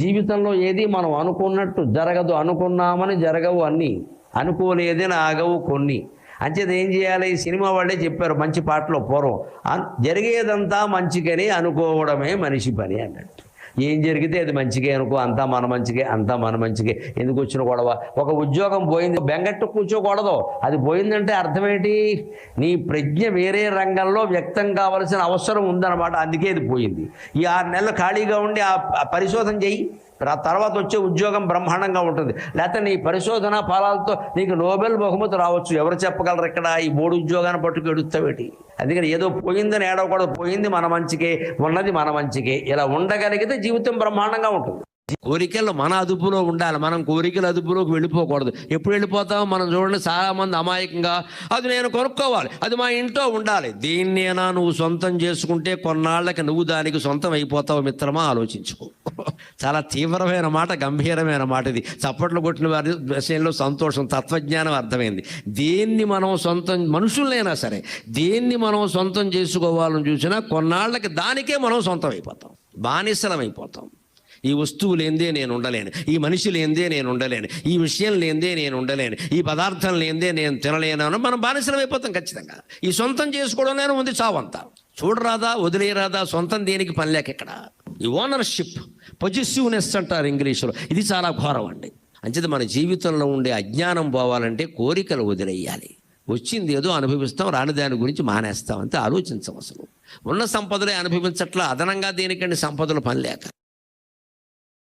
జీవితంలో ఏది మనం అనుకున్నట్టు జరగదు అనుకున్నామని జరగవు అన్నీ అనుకోలేదని ఆగవు కొన్ని. అంచేది ఏం చేయాలి? ఈ సినిమా వాళ్ళే చెప్పారు మంచి పాటలో పూర్వం జరిగేదంతా మంచికని అనుకోవడమే మనిషి పని అన్నట్టు. ఏం జరిగితే అది మంచిగా అనుకో అంతా మన మంచిగా అంతా మన మంచిగా ఎందుకు వచ్చిన గొడవ? ఒక ఉద్యోగం పోయింది బెంగట్టు కూర్చోకూడదు. అది పోయిందంటే అర్థం ఏంటి నీ ప్రజ్ఞ వేరే రంగంలో వ్యక్తం కావలసిన అవసరం ఉందన్నమాట. అందుకే ఇది పోయింది. ఈ ఆరు నెలలు ఖాళీగా ఉండి ఆ పరిశోధన చెయ్యి తర్వాత వచ్చే ఉద్యోగం బ్రహ్మాండంగా ఉంటుంది. లేకపోతే నీ పరిశోధన ఫలాలతో నీకు నోబెల్ బహుమతి రావచ్చు. ఎవరు చెప్పగలరు ఇక్కడ? ఈ మూడు ఉద్యోగాన్ని పట్టుకు ఎడుతావేటి అందుకని ఏదో పోయిందని ఏడవకూడదు. పోయింది మన మంచికే ఉన్నది మన మంచికే. ఇలా ఉండగలిగితే జీవితం బ్రహ్మాండంగా ఉంటుంది. కోరికలు మన అదుపులో ఉండాలి. మనం కోరికల అదుపులోకి వెళ్ళిపోకూడదు. ఎప్పుడు వెళ్ళిపోతామో మనం చూడండి చాలా మంది అమాయకంగా అది నేను కొనుక్కోవాలి. అది మా ఇంట్లో ఉండాలి. దీన్నైనా నువ్వు సొంతం చేసుకుంటే కొన్నాళ్ళకి నువ్వు దానికి సొంతం అయిపోతావు మిత్రమా? ఆలోచించుకో. చాలా తీవ్రమైన మాట గంభీరమైన మాట ఇది. చప్పట్లు కొట్టిన వారి విషయంలో సంతోషం తత్వజ్ఞానం అర్థమైంది. దేన్ని మనం సొంతం మనుషులైనా సరే దేన్ని మనం సొంతం చేసుకోవాలని చూసినా కొన్నాళ్ళకి దానికే మనం సొంతం అయిపోతాం బానిసలం అయిపోతాం. ఈ వస్తువు లేందే నేను ఉండలేను. ఈ మనిషి లేందే నేను ఉండలేను. ఈ విషయం లేందే నేను ఉండలేను. ఈ పదార్థం లేందే నేను తినలేను అని మనం బానిసలం అయిపోతాం ఖచ్చితంగా. ఈ సొంతం చేసుకోవడంలోనే ఉంది చావంతా. చూడరాదా వదిలేయరాదా సొంతం దేనికి పని లేక ఇక్కడ ఈ ఓనర్షిప్ పొజిసివ్నెస్ అంటారు ఇంగ్లీషులో. ఇది చాలా ఘోరం అండి. అంచేది మన జీవితంలో ఉండే అజ్ఞానం పోవాలంటే కోరికలు వదిలేయాలి. వచ్చింది ఏదో అనుభవిస్తాం రాని దాని గురించి మానేస్తాం అంతే ఆలోచించం అసలు ఉన్న సంపదలే అనుభవించట్లా అదనంగా దేనికండి సంపదలు పని లేక